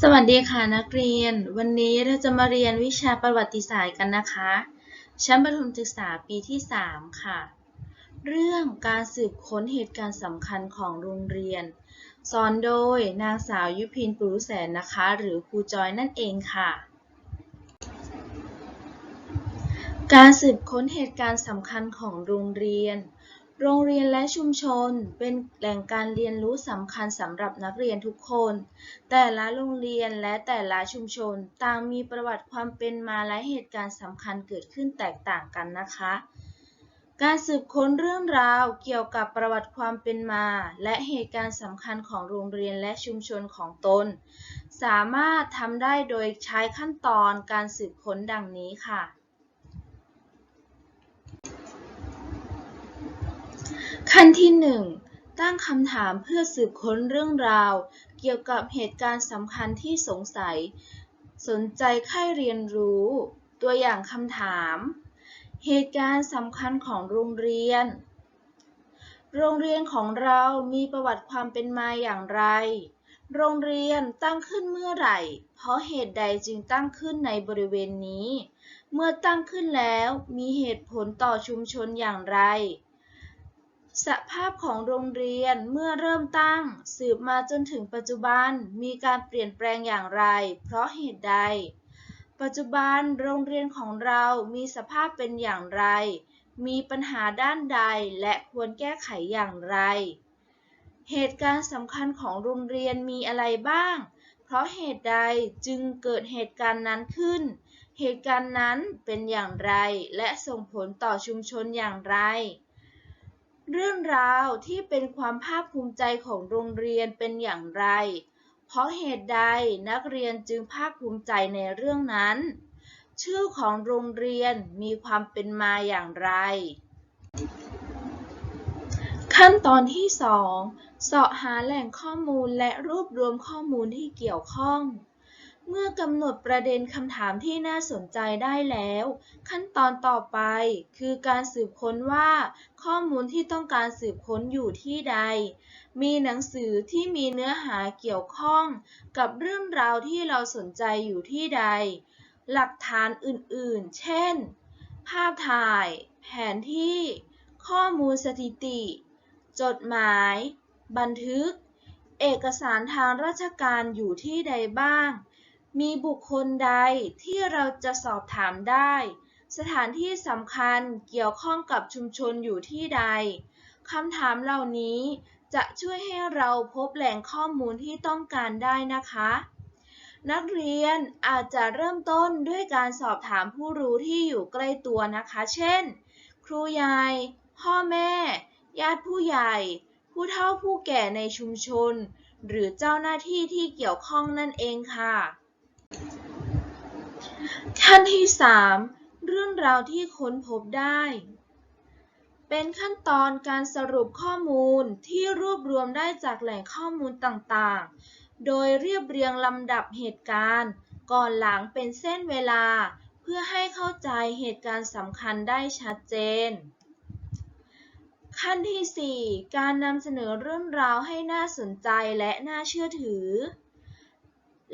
สวัสดีค่ะนักเรียน วันนี้เราจะมาเรียนวิชาประวัติศาสตร์กันนะคะ ชั้นประถมศึกษาปีที่ 3 ค่ะ เรื่องการสืบค้นเหตุการณ์สำคัญของโรงเรียน สอนโดยนางสาวยุพินปุรุแสนนะคะ หรือครูจอยนั่นเองค่ะ การสืบค้นเหตุการณ์สำคัญของโรงเรียน โรงเรียนและชุมชนเป็นแหล่งการเรียนรู้สำคัญสำหรับนักเรียนทุกคน แต่ละโรงเรียนและแต่ละชุมชนต่างมีประวัติความเป็นมาและเหตุการณ์สำคัญเกิดขึ้นแตกต่างกันนะคะ การสืบค้นเรื่องราวเกี่ยวกับประวัติความเป็นมา และเหตุการณ์สำคัญของโรงเรียนและชุมชนของตน สามารถทำได้โดยใช้ขั้นตอนการสืบค้นดังนี้ค่ะ ขั้นที่ 1 ตั้งคำถามเพื่อสืบค้นเรื่องราว เกี่ยวกับเหตุการณ์สำคัญที่สงสัย สนใจใคร่เรียนรู้ ตัวอย่างคำถาม เหตุการณ์สำคัญของโรงเรียน โรงเรียนของเรามีประวัติความเป็นมาอย่างไร โรงเรียนตั้งขึ้นเมื่อไหร่ เพราะเหตุใดจึงตั้งขึ้นในบริเวณนี้ เมื่อตั้งขึ้นแล้วมีเหตุผลต่อชุมชนอย่างไร สภาพของโรงเรียนเมื่อเริ่มตั้ง สืบมาจนถึงปัจจุบันมีการเปลี่ยนแปลงอย่างไร เพราะเหตุใด ปัจจุบันโรงเรียนของเรามีสภาพเป็นอย่างไร มีปัญหาด้านใดและควรแก้ไขอย่างไร เหตุการณ์สำคัญของโรงเรียนมีอะไรบ้าง เพราะเหตุใดจึงเกิดเหตุการณ์นั้นขึ้น เหตุการณ์นั้นเป็นอย่างไร และส่งผลต่อชุมชนอย่างไร เรื่องราวที่เป็นความภาคภูมิใจของโรงเรียนเป็นอย่างไร เพราะเหตุใดนักเรียนจึงภาคภูมิใจในเรื่องนั้น ชื่อของโรงเรียนมีความเป็นมาอย่างไร ขั้นตอนที่ 2 เสาะหาแหล่งข้อมูลและรวบรวมข้อมูลที่เกี่ยวข้อง เมื่อกำหนดประเด็นคำถามที่น่าสนใจได้แล้ว ขั้นตอนต่อไปคือการสืบค้นว่า ข้อมูลที่ต้องการสืบค้นอยู่ที่ใด มีหนังสือที่มีเนื้อหาเกี่ยวข้องกับเรื่องราวที่เราสนใจอยู่ที่ใด หลักฐานอื่นๆ เช่น ภาพถ่าย แผนที่ ข้อมูลสถิติ จดหมาย บันทึก เอกสารทางราชการอยู่ที่ใดบ้าง มีบุคคลใดที่เราจะสอบถามได้ สถานที่สำคัญเกี่ยวข้องกับชุมชนอยู่ที่ใดคำถามเหล่านี้จะช่วยให้เราพบแหล่งข้อมูลที่ต้องการได้นะคะ นักเรียนอาจจะเริ่มต้นด้วยการสอบถามผู้รู้ที่อยู่ใกล้ตัวนะคะ เช่น ครูใหญ่พ่อแม่ ญาติผู้ใหญ่ ผู้เฒ่าผู้แก่ในชุมชน หรือเจ้าหน้าที่ที่เกี่ยวข้องนั่นเองค่ะ ขั้นที่ 3 เรื่องราวที่ค้นพบได้ เป็นขั้นตอนการสรุปข้อมูลที่รวบรวมได้จากแหล่งข้อมูลต่างๆ โดยเรียบเรียงลำดับเหตุการณ์ ก่อนหลังเป็นเส้นเวลา เพื่อให้เข้าใจเหตุการณ์สำคัญได้ชัดเจน ขั้นที่ 4 การนำเสนอเรื่องราวให้น่าสนใจและน่าเชื่อถือ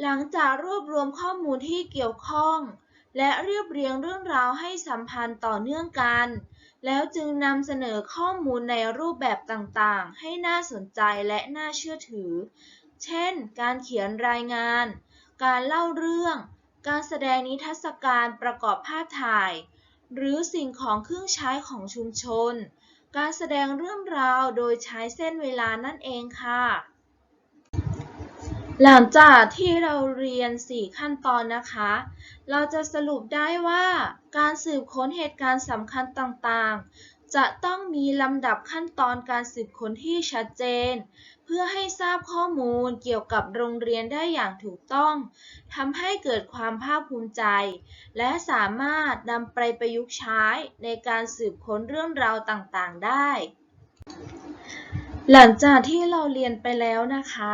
หลังจากรวบรวมข้อมูลที่เกี่ยวข้อง และเรียบเรียงเรื่องราวให้สัมพันธ์ต่อเนื่องกัน แล้วจึงนำเสนอข้อมูลในรูปแบบต่างๆ ให้น่าสนใจและน่าเชื่อถือ เช่น การเขียนรายงาน การเล่าเรื่อง การแสดงนิทรรศการประกอบภาพถ่าย หรือสิ่งของเครื่องใช้ของชุมชน การแสดงเรื่องราวโดยใช้เส้นเวลานั่นเองค่ะ หลังจากที่เราเรียน 4 ขั้นตอนนะคะ เราจะสรุปได้ว่าการสืบค้นเหตุการณ์สำคัญต่างๆ จะต้องมีลำดับขั้นตอนการสืบค้นที่ชัดเจน เพื่อให้ทราบข้อมูลเกี่ยวกับโรงเรียนได้อย่างถูกต้องทำให้เกิดความภาคภูมิใจ และสามารถนำไปประยุกต์ใช้ในการสืบค้นเรื่องราวต่างๆ ได้ หลังจากที่เราเรียนไปแล้วนะคะ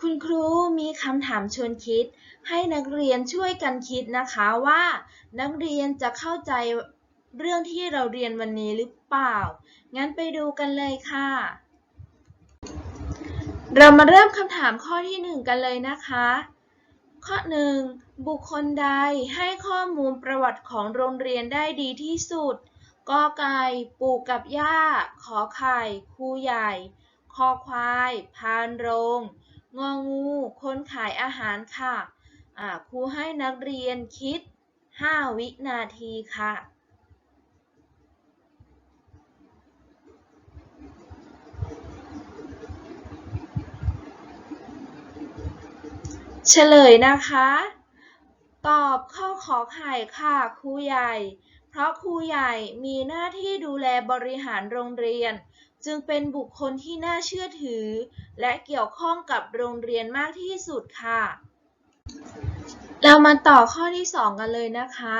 คุณครูมีคำถามชวนคิด ให้นักเรียนช่วยกันคิดนะคะว่า นักเรียนจะเข้าใจเรื่องที่เราเรียนวันนี้หรือเปล่า งั้นไปดูกันเลยค่ะ เรามาเริ่มคำถามข้อที่หนึ่งกันเลยนะคะ ข้อ 1. บุคคลใดให้ข้อมูลประวัติของโรงเรียนได้ดีที่สุดกอไก่ ปู่กับย่า ขอไข่ ครูใหญ่ คอควาย พานโรง งองู คนขายอาหารค่ะครูให้นักเรียนคิด 5 วินาทีค่ะเฉลยนะคะ ตอบข้อขอไข่ค่ะครูใหญ่ เพราะครูใหญ่มีหน้าที่ดูแลบริหารโรงเรียน จึงเป็นบุคคลที่น่าเชื่อถือ และเกี่ยวข้องกับโรงเรียนมากที่สุดค่ะ เรามาต่อข้อที่ 2 กันเลยนะคะ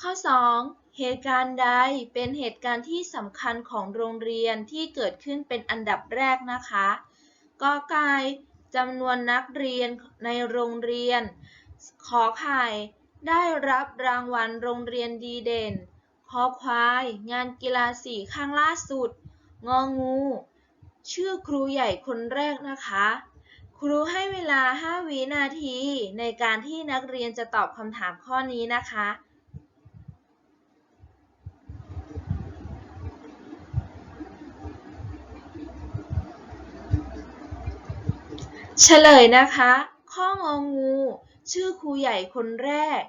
ข้อ 2 เหตุการณ์ใดเป็นเหตุการณ์ที่สำคัญของโรงเรียนที่เกิดขึ้นเป็นอันดับแรกนะคะกอไก่จำนวนนักเรียนในโรงเรียน ขอไข่ได้รับรางวัลโรงเรียนดีเด่น คอควาย งานกีฬาสีข้างล่าสุด งองู ชื่อครูใหญ่คนแรกนะคะ ครูให้เวลา 5 วินาทีในการที่นักเรียนจะตอบคำถามข้อนี้นะคะเฉลยนะคะ ข้ององู ชื่อครูใหญ่คนแรก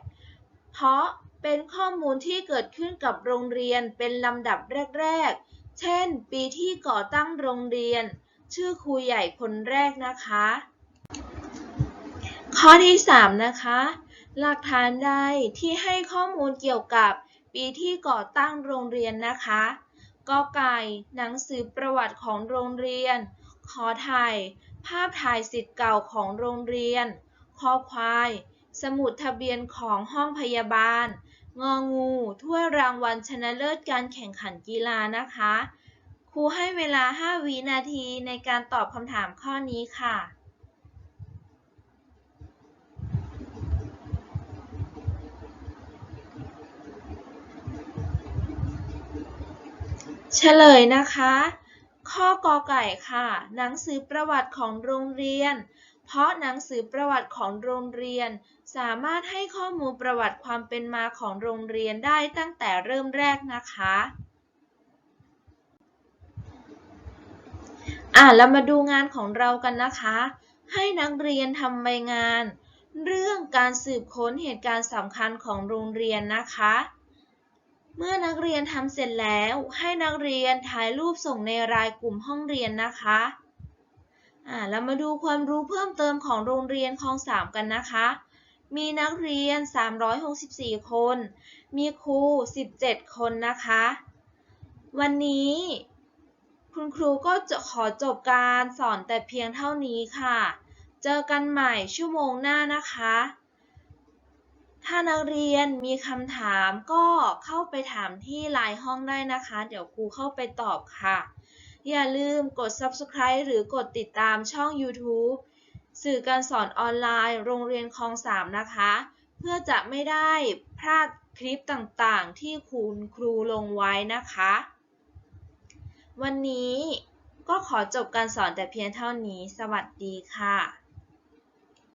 เพราะเป็นข้อมูลที่เกิดขึ้นกับโรงเรียนเป็นลำดับแรก เช่น ปีที่ก่อตั้งโรงเรียน ชื่อครูใหญ่คนแรกนะคะ ข้อที่ 3 นะคะ หลักฐานใดที่ให้ข้อมูลเกี่ยวกับปีที่ก่อตั้งโรงเรียนนะคะกอไก่หนังสือประวัติของโรงเรียน ขอไทย ภาพถ่ายสิทธิ์เก่าของโรงเรียน คอควาย สมุดทะเบียนของห้องพยาบาล งองูถ้วยรางวัลชนะเลิศการแข่งขันกีฬานะคะ ครูให้เวลา 5 วินาทีในการตอบคำถามข้อนี้ค่ะเฉลยนะคะ ข้อกอไก่ค่ะ หนังสือประวัติของโรงเรียน เพราะหนังสือประวัติของโรงเรียน สามารถให้ข้อมูลประวัติความเป็นมาของโรงเรียนได้ตั้งแต่เริ่มแรกนะคะอ่าเรามาดูงานของเรากันนะคะ ให้นักเรียนทำใบงาน เรื่องการสืบค้นเหตุการณ์สำคัญของโรงเรียนนะคะ เมื่อนักเรียนทำเสร็จแล้ว ให้นักเรียนถ่ายรูปส่งในรายกลุ่มห้องเรียนนะคะอ่าเรามาดูความรู้เพิ่มเติมของโรงเรียนคลองสามกันนะคะ มีนักเรียน 364 คน มีครู 17 คนนะคะ วันนี้ คุณครูก็จะขอจบการสอนแต่เพียงเท่านี้ค่ะ เจอกันใหม่ชั่วโมงหน้านะคะ ถ้านักเรียนมีคำถามก็เข้าไปถามที่ไลน์ห้องได้นะคะ เดี๋ยวครูเข้าไปตอบค่ะ อย่าลืมกด subscribe หรือกดติดตามช่อง YouTube สื่อการสอนออนไลน์ โรงเรียนคลองสามนะคะ เพื่อจะไม่ได้พลาดคลิปต่างๆ ที่คุณครูลงไว้นะคะ วันนี้ก็ขอจบการสอนแต่เพียงเท่านี้ สวัสดีค่ะ